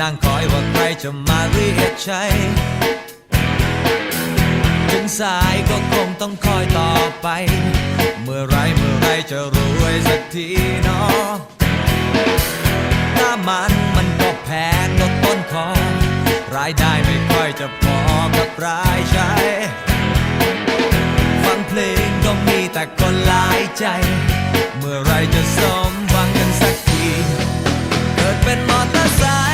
นั่งคอยว่าใครจะมาเรียกใช้ถึงสายก็คงต้องคอยต่อไป เมื่อไรเมื่อไรจะรวยสักทีเนาะน้ำมันมันก็แพงลดต้นคอรายได้ไม่ค่อยจะพอกับรายใช้ฟังเพลงก็มีแต่คนหลายใจ เมื่อไรจะสมหวังกันสัก ทีเ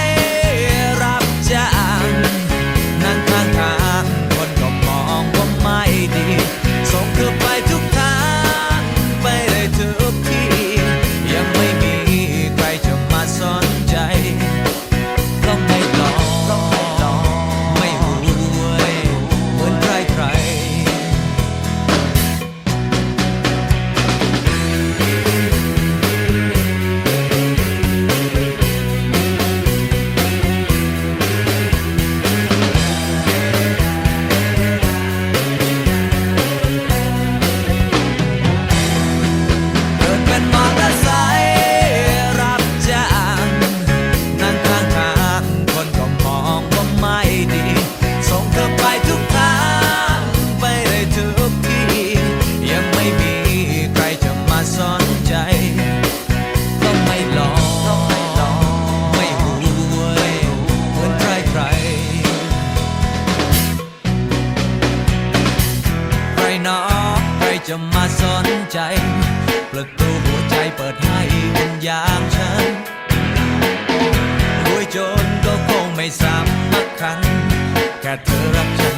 ไปทุกทางไปได้ทุกที่ ยังไม่มีใครจะมาสนใจก็ไม่หลองไม่รวยเหมือนใครใครใครหนอใครจะมาสนใจ ประตูหัวใจเปิดให้คนอย่างฉัน got to rupture.